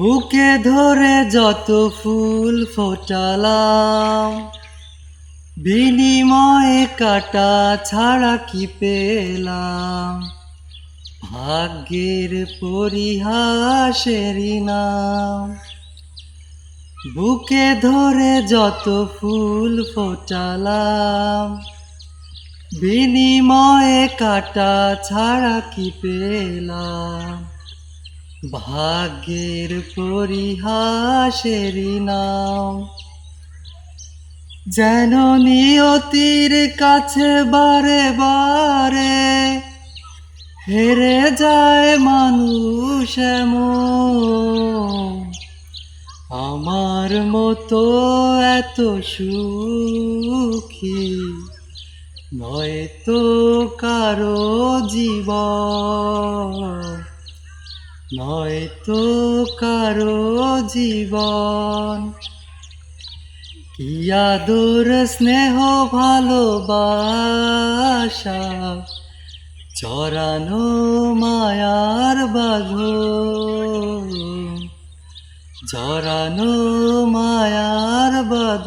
বুকে ধরে যত ফুল ফোটালাম, বিনিময়ে কাটা ছাড়া কি পেলাম? ভাগ্যের পরিহাসেরই নাম। বুকে ধরে যত ফুল ফোটালাম, বিনিময়ে কাটা ছাড়া কি পেলাম? ভাগ্যের পরিহাসেরই নাম। যেন নিয়তির কাছে বারে বারে হেরে যায় মানুষ আমার মতো এত সুখী নয় তো কারও জীবন। নয় তো কারও জীবন। কি আদর স্নেহ ভালোবাসা চরানো মায়ার বাঘ জরানো মায়ার বাঁধ